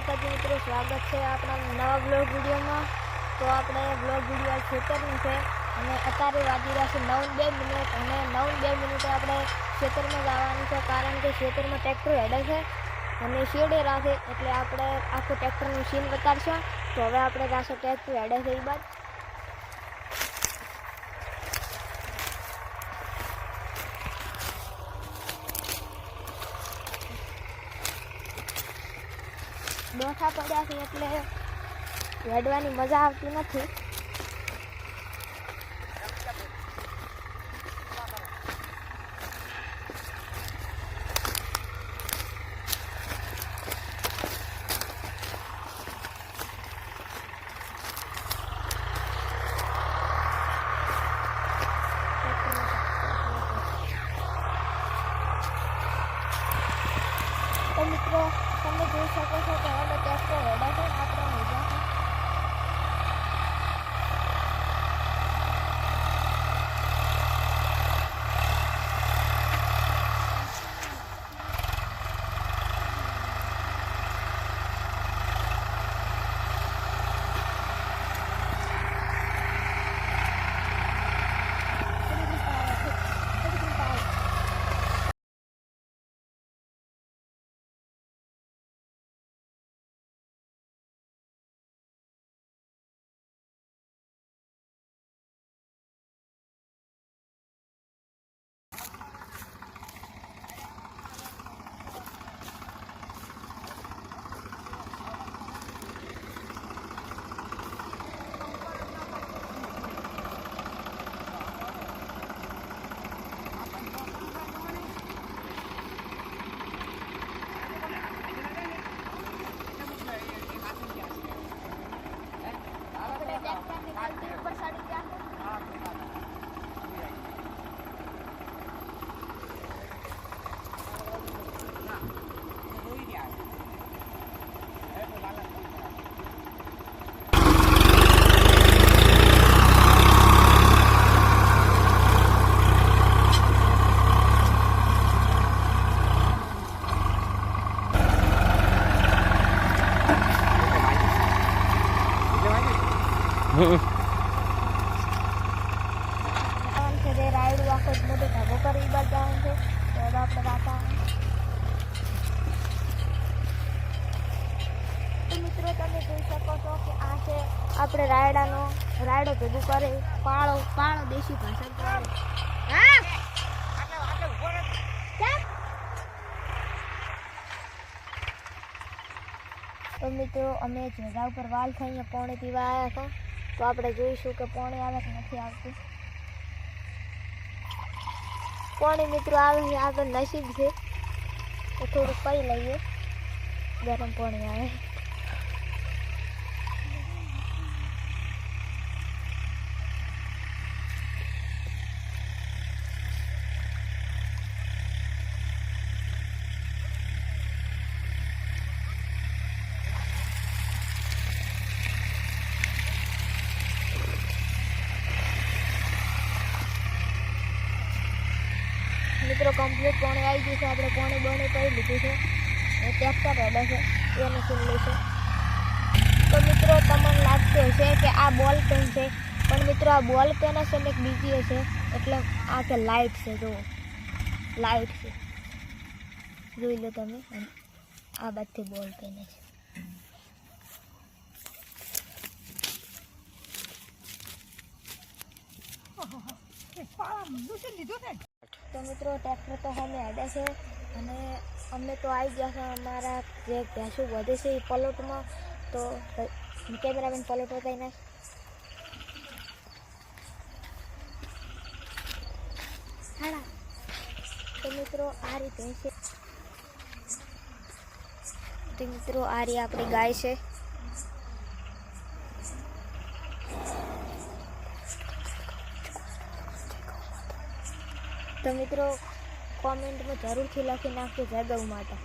માતાજી મિત્રો સ્વાગત છે આપણા નવા બ્લોગ વિડીયોમાં. તો આપણે બ્લોગ વીડિયો ખેતરનું છે. અને અત્યારે વાગી રહ્યા છે નવ બે મિનિટ અને નવ બે મિનિટે આપણે ખેતરમાં જવાનું છે કારણ કે ખેતરમાં ટ્રેક્ટર હેડે છે. અને શેડે રાખે એટલે આપણે આખું ટ્રેક્ટરનું સીન બતાડશું. તો હવે આપણે જાશું ટ્રેક્ટર હેડે છે એ બાદ ડોસા પડ્યા છે એટલે હેડવાની મજા આવતી નથી. મિત્રો તમે જોઈ શકો છો કે અમે ટ્રેક્ટર હેડે છે આપણે મજા છે આપણે ટ્રેક્ટરની બાલટી ઉપર ચડી ગયા છે. જવાનું છે જે રાયડું આખો જ મોટો ઢગો કરી ઈ બાજુ જવાનું છે તો હવે આપણે વાતાવરણ તો મિત્રો તમે જોઈ શકો છો કે આ છે આપણે રાયડાનો રાયડો ભેગું કરે પાળો પાળો દેશી ભાષા તો મિત્રો, અમે જગા ઉપર વાલ થઈને પોણે પીવા આવ્યા હતા. તો આપણે જોઈશું કે પોણી આવે કે નથી આવતું. પોણી મિત્રો આવે આગળ નસીબ છે. તો થોડુંક પી લઈએ. ગરમ પાણી આવે. મિત્રો કમ્પ્લીટ કોણે આવી ગયું છે? આપણે કોણે બને કરી લીધું છે. એ ટ્રેક્ટર હેડે છે. એ શું લેશે તો મિત્રો, તમને લાગતું હશે કે આ બોલ પેન છે. પણ મિત્રો, આ બોલ પેન હશે ને એક બીજી હશે. એટલે આ કે લાઇટ છે, જુઓ. લાઇટ છે. જોઈ લો તમે. આ બધી બોલ પેન છે તો મિત્રો, ટ્રેક્ટર તો અમે હેડે છે અને અમે તો આવી ગયા છે અમારા જે ભેંસું વધે છે એ પલોટમાં. તો કેમેરામેન પલોટ બતાવીને હાડા. તો મિત્રો, આ રીતે છે. તો મિત્રો, આ રીતે આપણી ગાય છે. તો મિત્રો, કોમેન્ટમાં જરૂરથી લખી નાખજો જાદવ માતા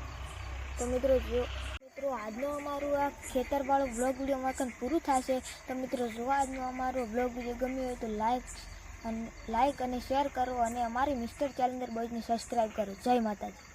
તો મિત્રો, જો મિત્રો, આજનો અમારું આ ખેતરવાળો બ્લોગ વીડિયો માખણ પૂરું થશે. તો મિત્રો, જો આજનો અમારો બ્લોગ વીડિયો ગમ્યો હોય તો લાઈક અને લાઈક અને શેર કરો અને અમારી મિસ્ટર ચેલેન્જર બોયને સબસ્ક્રાઈબ કરો. જય માતાજી.